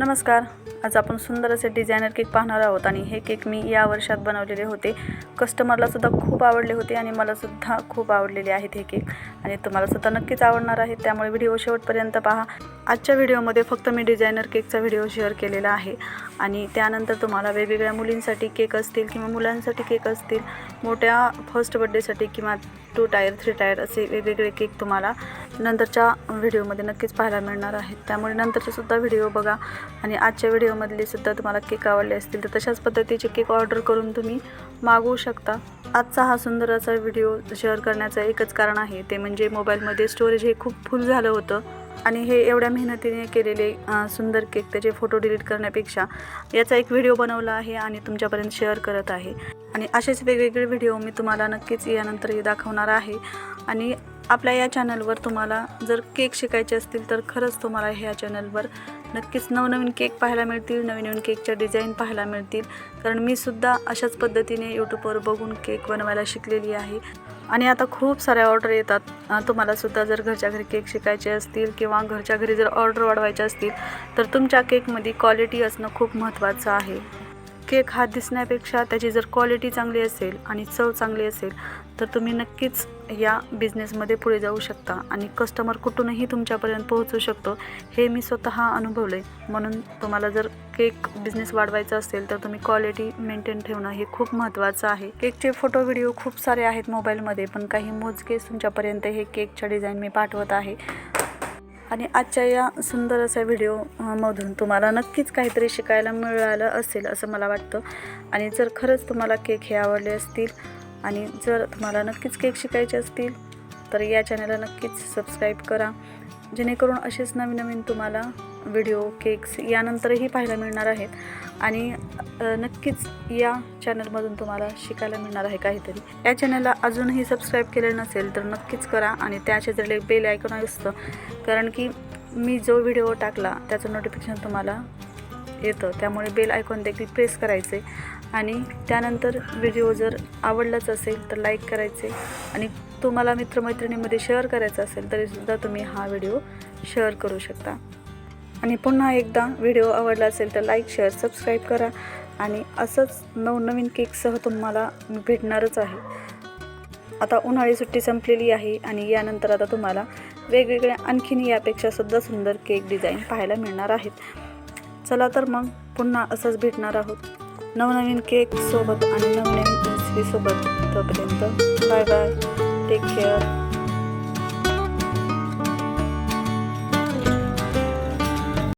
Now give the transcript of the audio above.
नमस्कार. आज आपण सुंदर असे डिझायनर केक पाहणार आहोत आणि हे केक मी या वर्षात बनवलेले होते. कस्टमरला सुद्धा खूप आवडले होते आणि मला सुद्धा खूप आवडलेले आहेत हे केक आणि तुम्हाला सुद्धा नक्कीच आवडणार आहे त्यामुळे व्हिडिओ शेवटपर्यंत पहा. आजच्या व्हिडिओमध्ये फक्त मी डिझायनर केकचा व्हिडिओ शेअर केलेला आहे. आणि त्यानंतर तुम्हाला वेगवेगळ्या मुलींसाठी केक असतील किंवा मुलांसाठी केक असतील मोठ्या फर्स्ट बड्डेसाठी किंवा टू टायर थ्री टायर असे वेगवेगळे केक तुम्हाला नंतरच्या व्हिडिओमध्ये नक्कीच पाहायला मिळणार आहेत. त्यामुळे नंतरचे सुद्धा व्हिडिओ बघा. आणि आजच्या व्हिडिओमधले सुद्धा तुम्हाला केक आवडले असतील तर तशाच पद्धतीचे केक ऑर्डर करून तुम्ही मागवू शकता. आजचा हा सुंदर असा व्हिडिओ शेअर करण्याचं एकच कारण आहे ते म्हणजे मोबाईलमध्ये स्टोरेज हे खूप फुल झालं होतं. आणि हे एवढ्या मेहनतीने केलेले सुंदर केक त्याचे फोटो डिलीट करण्यापेक्षा याचा एक व्हिडिओ बनवला आहे आणि तुमच्यापर्यंत शेअर करत आहे. आणि असेच वेगवेगळे व्हिडिओ मी तुम्हाला नक्कीच यानंतरही दाखवणार आहे. आणि आपल्या या चॅनलवर तुम्हाला जर केक शिकायचे असतील तर खरंच तुम्हाला ह्या चॅनलवर नक्कीच नवनवीन केक पाहायला मिळतील नवीन नवीन केकच्या डिझाईन पाहायला मिळतील. कारण मी सुद्धा अशाच पद्धतीने यूट्यूबवर बघून केक बनवायला शिकलेली आहे. आणि आता खूप साऱ्या ऑर्डर येतात. तुम्हाला सुद्धा जर घरच्या घरी केक शिकायचे असतील किंवा घरच्या घरी जर ऑर्डर वाढवायच्या असतील तर तुमच्या केकमध्ये क्वालिटी असणं खूप महत्त्वाचं आहे. केक हा दिसण्यापेक्षा त्याची जर क्वालिटी चांगली असेल आणि चव चांगली असेल तर तुम्ही नक्कीच या बिझनेसमध्ये पुढे जाऊ शकता आणि कस्टमर कुठूनही तुमच्यापर्यंत पोहोचू शकतो हे मी स्वतः अनुभवलं आहे म्हणून तुम्हाला जर केक बिझनेस वाढवायचा असेल तर तुम्ही क्वालिटी मेंटेन ठेवणं हे खूप महत्त्वाचं आहे. केकचे फोटो व्हिडिओ खूप सारे आहेत मोबाईलमध्ये पण काही मोजकेच तुमच्यापर्यंत हे केकच्या डिझाईन मी पाठवत आहे. आणि आजच्या या सुंदर अशा व्हिडिओमधून तुम्हाला नक्कीच काहीतरी शिकायला मिळालं असेल असं मला वाटतं. आणि जर खरंच तुम्हाला केक हे आवडले असतील आणि जर तुम्हाला नक्कीच केक शिकायचे असतील तर या चॅनलला नक्कीच सबस्क्राईब करा. जेणेकरून असेच नवीन नवीन तुम्हाला व्हिडिओ केक्स यानंतरही पाहायला मिळणार आहेत. आणि नक्कीच या चॅनलमधून तुम्हाला शिकायला मिळणार आहे काहीतरी. या चॅनलला अजूनही सबस्क्राईब केलं नसेल तर नक्कीच करा आणि त्या शेजारी बेल ऐकून असतं. कारण की मी जो व्हिडिओ टाकला त्याचं नोटिफिकेशन तुम्हाला येतं. त्यामुळे बेल आयकॉन देखील प्रेस करायचे. आणि त्यानंतर व्हिडिओ जर आवडलाच असेल तर लाईक करायचे आणि तुम्हाला मित्रमैत्रिणीमध्ये शेअर करायचा असेल तरीसुद्धा तुम्ही हा व्हिडिओ शेअर करू शकता. आणि पुन्हा एकदा व्हिडिओ आवडला असेल तर लाईक शेअर सबस्क्राईब करा आणि असंच नवनवीन केकसह तुम्हाला भेटणारच आहे. आता उन्हाळी सुट्टी संपलेली आहे आणि यानंतर आता तुम्हाला वेगवेगळ्या आणखीन यापेक्षा सुद्धा सुंदर केक डिझाईन पाहायला मिळणार आहेत. चला तर मग पुन्हा असंच भेटणार आहोत. नवनवीन केक सोबत आणि नवनवीन रेसिपीसोबत तोपर्यंत बाय बाय. Take care